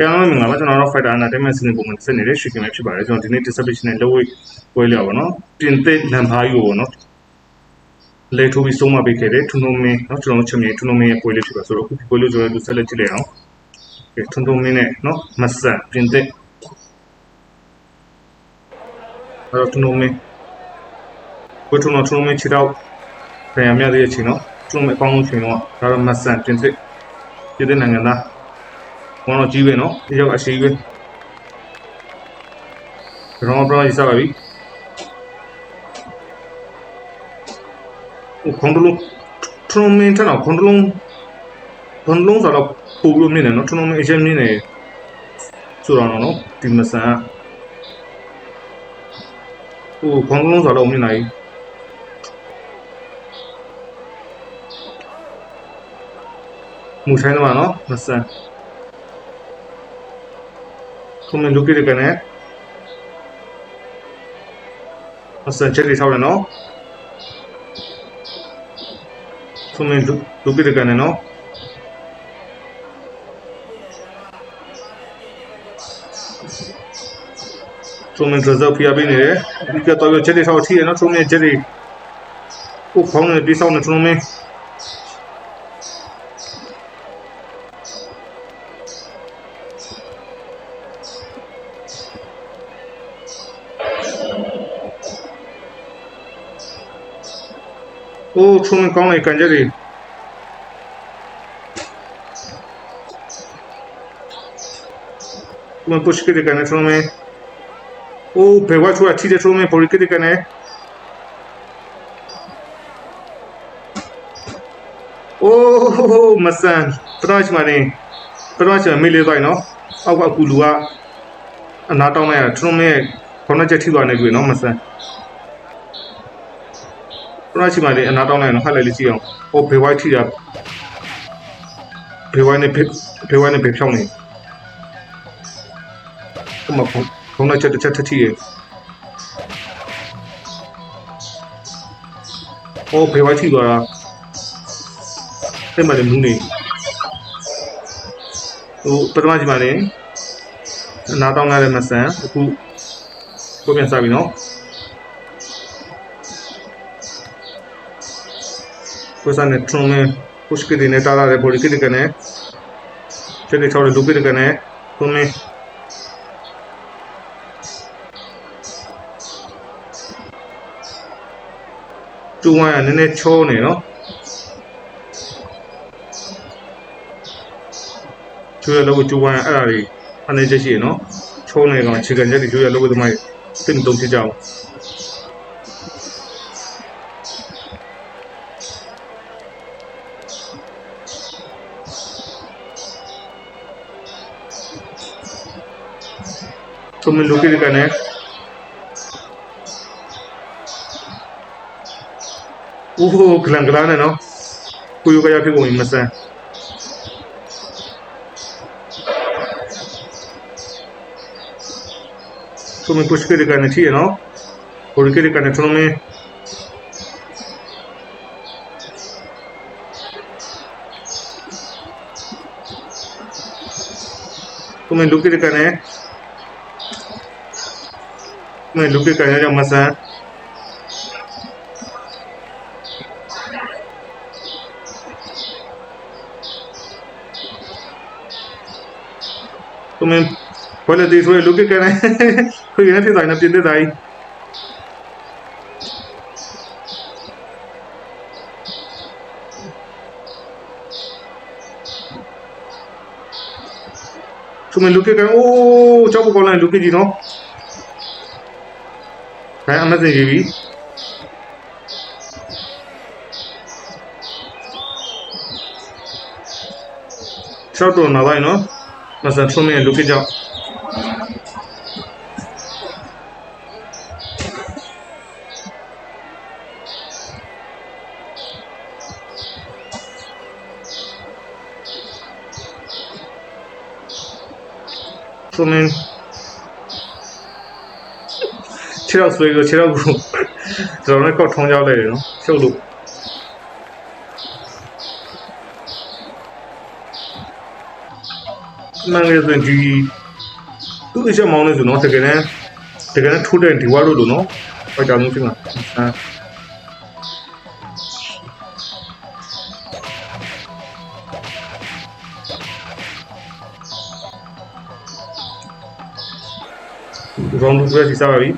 ကဲအားလုံးမင်္ဂလာပါကျွန်တော်တို့ Fighter Entertainment စီစဉ်ပုံမှန်ဆက်နေတဲ့ Shaking ပဲဖြစ်ပါတယ်ကျွန်တော်ဒီနေ့ distribution နဲ့ low weight ပွဲလျော်ပါတော့တင်သစ်နံပါတ်ယူပေါ့နော်လေထိုးပြီးဆုံးမပေးခဲ့တဲ့ထွန်းထွန်းမင်းเนาะကျွန်တော်တို့ချင်မြေထွန်းထွန်းမင်းရဲ့ပွဲလေးဖြစ်ပါဆိုတော့အခုဒီပွဲလေးကျွန်တော်တို့ဆက်လက်ကြည့်လိုက်အောင်ကဲထွန်းထွန်းမင်းနဲ့เนาะမဆန်တင်သစ်အဲ့တော့ထွန်းထွန်းမင်းပွဲထွန်းတော်ထွန်းထွန်းမင်းခြေတော့ဗရံမြတဲ့ချိန်เนาะထွန်းထွန်းမင်းအကောင်းဆုံးချိန်တော့ဒါတော့မဆန်တင်သစ်ပြည်တဲ့နိုင်ငံသား ဘောတော့ကြီးပဲနော်ဒီရောက်အရှိပဲကျွန်တော်ပြောရစပါပြီဟိုခွန်တလုံးထရုံမင်းထတော့ခွန်တလုံးခွန်တလုံးဆိုတော့ပို့လို့မြင်တယ်နော်ထရုံမင်းအရင်မြင်နေဆိုတော့နော်ဒီမဆန်ဟိုခွန်တလုံးဆိုတော့မြင်နိုင်မူဆိုင်တော့နော်မဆန် come look at it again असा चेरी थावले no come look at it again no come reserve ပြပေးနေတယ်ဒီကတော့ चेरी ထားထိရနော် come cherry ကိုခေါင်းနဲ့ပြီးဆောင်နေ come โ อ้ချုံမကောင်းလိုက်ကန်ကြတယ်မပုရှ်ကိတဲ့ကန်ချုံမအိုးဘေဝါချူအထီတဲ့ချုံမပေါ်ကိတဲ့ကန်အိုးမဆန်ပထမချမနေပထမချမမေးလေးသွားနော်အောက်ကကူလူကအနာတောင်းလိုက်ရချုံမခေါင်းချက်ထိသွားနေပြီနော်မဆန် ပရရှိမလေးအနာတောင်းလိုက်နော်ဖတ်လိုက်လေးကြည့်အောင်ဟိုဘေဝိုက်ထိတာဘေဝိုက်နဲ့ဘေဝိုက်နဲ့ဘေဖြောင်းနေကမခုခုံးလိုက်ချက်တစ်ချက်ထထိရဟိုဘေဝိုက်ထိသွားတာတဲ့မလေးမူးနေဟိုပထမကြီးမလေးအနာတောင်းလိုက်တဲ့မဆန်အခုကိုပြန်စားပြီနော် questa ne trome pushki dine tara re boli kidi kane chede chore dupi de kane tumi chu wa ya nene cho ne no chu ya logo chu wa ya အဲ့ဒါတွေအနေချက်ရှိရနော်ချိုးနေကောင်ခြေကန် तुमने लुकी connect ना। कोई 그러네 너 कोई 약해 है। तो मैं कुछ के लिए करना चाहिए ना। और के लिए कनेक्शनों में तुम्हें लुक करना है। லுக்கு Kanagamma sir tụi em quay là đi rồi lúc cái này. Khi nó thì giải nạp tiền tới đây chúng mình lúc cái cái ô cho một con này, lúc cái gì nó? နာလိုက်နော်မစန်ထုံးမင်းလူကိကြောက်ထုံးမင်း ခြေတော့ဆွဲပြီးခြေတော့ကိုကျွန်တော်လည်းကောက်ထုံးရောက်လိုက်တယ်နော်ရှုပ်လို့မှန်တယ်ဆိုရင်ဒီသူ့အချက်မောင်းနေဆိုတော့တကယ်တမ်းတကယ်တမ်းထိုးတဲ့ဒီဝါလို့လို့နော်ဟောကြောင့်ဖြစ်မှာအာ ရောင်းလို့ပြစီစားပါပြီ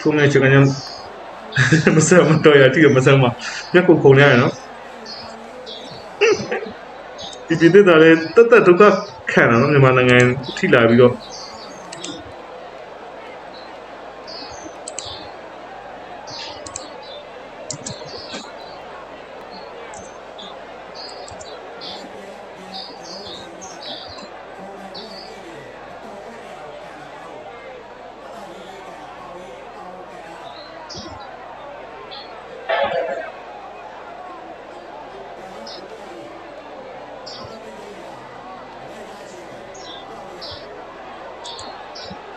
ထုံးနေချင်ကညမစမတော့ရတိကမစမမျက်ကိုခုံနေရနော်ဒီ ပြည်တဲ့လည်းတတ်တတ်ဒုက္ခခံရနော်မြန်မာနိုင်ငံထိလာပြီးတော့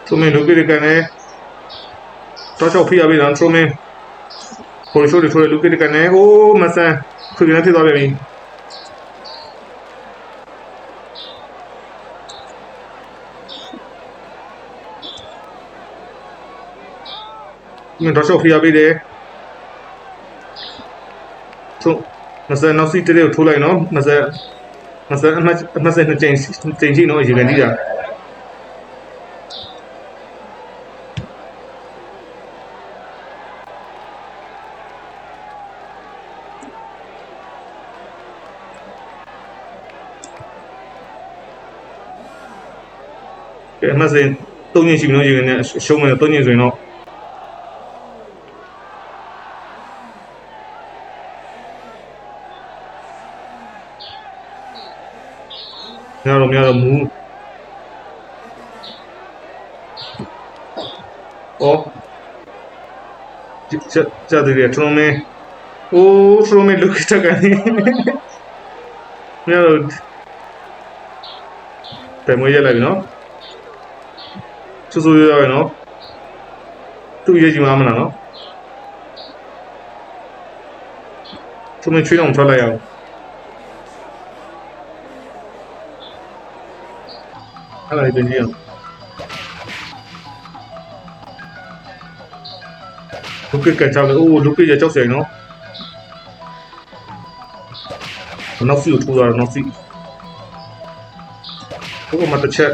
ထုံးနေလူပြည်ကနေတော့ချောက်ဖိရပြီနော်ထုံးနေကိုရှိုးတွေထိုးတဲ့လူပြည်ကနေဟိုးမဆန်ခွေကနေဖြစ်သွားပြန်ပြီမင်းတော့ချောက်ဖိရပြီတဲ့ထုံးမဆန်နောက်စီတဲ့ကိုထိုးလိုက်နော်မဆန်မဆန်အမှတ်အမှတ်စနှစ်ချိန်ချိန်ရှိနော်ရေကန်ကြီးတာ အမှတ်စဉ်၃ညရှိပြီနော်ရေကန်နဲ့အရှုံးမယ်၃ညဆိုရင်တော့မရတော့မရတော့မူအော်ကြက်ကြက်တဲ့ထရုံးမဲအိုးထရုံးမဲလုကတကနေမရတော့ပဲမွေးရလိုက်ပြီနော် ဆူဆူရရနော်သူ့ရေးကြည့်မလားနော်သူမချွေးအောင်ထွက်လိုက်အောင်အဲ့ဒါလေးပြင်ကြည့်အောင်လူကကကြောက်လေအိုးလူကရကြောက်စရာနော်နောက်စီကိုထိုးတာနောက်စီဘုကမတစ်ချက်